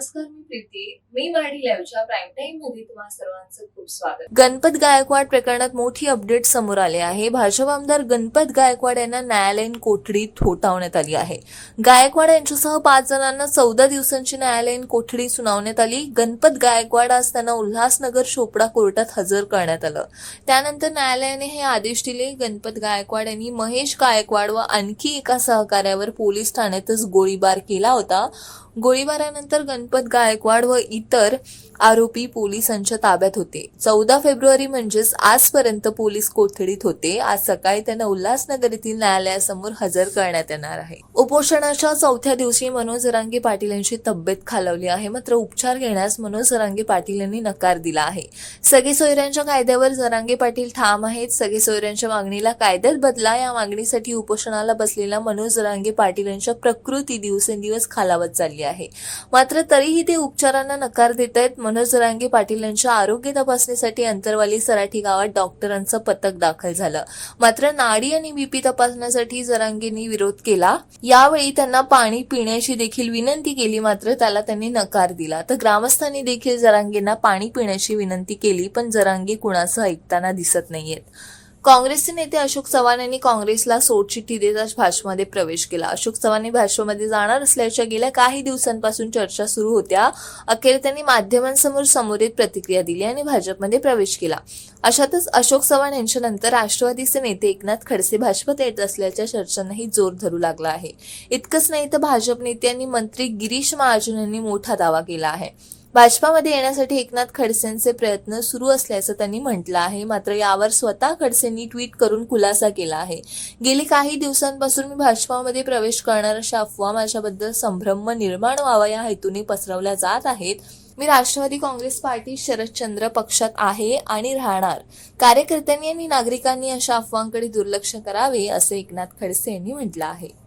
नमस्कार मी प्रीती. मी मराठी लाईव्हच्या प्राईम टाइममध्ये तुम्हा सर्वांचं खूप स्वागत. गणपत गायकवाड प्रकरणात मोठी अपडेट समोर आले आहे. भाजप आमदार गणपत गायकवाड यांना न्यायालयीन कोठडी ठोठावण्यात आली आहे. गायकवाड यांच्यासह पाच जणांना चौदा दिवसांची न्यायालयीन कोठडी सुनावण्यात आली. गणपत गायकवाड आज त्यांना उल्हासनगर चोपडा कोर्टात हजर करण्यात आलं. त्यानंतर न्यायालयाने हे आदेश दिले. गणपत गायकवाड यांनी महेश गायकवाड व आणखी एका सहकार्यावर पोलीस ठाण्यातच गोळीबार केला होता. गोळीबारानंतर गणपत गायकवाड व इतर आरोपी पोलिसांच्या ताब्यात होते. चौदा फेब्रुवारी म्हणजेच आजपर्यंत पोलीस कोठडीत होते. आज सकाळी त्यांना उल्हासनगर येथील न्यायालयासमोर हजर करण्यात येणार आहे. उपोषणाच्या चौथ्या दिवशी मनोज जरांगे पाटील यांची तब्येत खालवली आहे. मात्र उपचार घेण्यास मनोज जरांगे पाटील यांनी नकार दिला आहे. सगळे सोयऱ्यांच्या कायद्यावर जरांगे पाटील ठाम आहेत. सगळे सोयऱ्यांच्या मागणीला कायद्यात बदला. या मागणीसाठी उपोषणाला बसलेला मनोज जरांगे पाटील यांच्या प्रकृती दिवसेंदिवस खालावत चालली आहे. मात्र तरीही ते उपचारांना नकार देत आहेत. मनोज जरांगे पाटील यांच्या आरोग्य तपासणीसाठी अंतरवाली सराठी गावात डॉक्टरांचं पथक दाखल झालं. मात्र नाडी आणि बीपी तपासण्यासाठी जरांगेंनी विरोध केला. यावेळी त्यांना पाणी पिण्याची देखील विनंती केली मात्र त्याला त्यांनी नकार दिला. तर ग्रामस्थांनी देखील जरांगेंना पाणी पिण्याची विनंती केली पण जरांगे कुणाचं ऐकताना दिसत नाहीयेत. काँग्रेसचे नेते अशोक चव्हाण यांनी काँग्रेसला सोडचिठ्ठी देताच भाजपमध्ये प्रवेश केला. अशोक चव्हाण हे भाजपमध्ये जाणार असल्याच्या गेल्या काही दिवसांपासून चर्चा सुरू होत्या. अखेर त्यांनी माध्यमांसमोर समोरित प्रतिक्रिया दिली आणि भाजपमध्ये प्रवेश केला. अशातच अशोक चव्हाण यांच्यानंतर राष्ट्रवादीचे नेते एकनाथ खडसे भाजपात येत असल्याच्या चर्चांनाही जोर धरू लागला आहे. इतकंच नाही तर भाजप नेत्यांनी मंत्री गिरीश महाजन यांनी मोठा दावा केला आहे. भाजपामध्ये येण्यासाठी एकनाथ खडसेंचे प्रयत्न सुरू असल्याचं त्यांनी म्हटलं आहे. मात्र यावर स्वतः खडसेंनी ट्विट करून खुलासा केला आहे. गेली काही दिवसांपासून मी भाजपामध्ये प्रवेश करणार अशा अफवा माझ्याबद्दल संभ्रम निर्माण व्हावा या हेतूने पसरवल्या जात आहेत. मी राष्ट्रवादी काँग्रेस पार्टी शरदचंद्र पक्षात आहे आणि राहणार. कार्यकर्त्यांनी आणि नागरिकांनी अशा अफवांकडे दुर्लक्ष करावे असे एकनाथ खडसे यांनी म्हटलं आहे.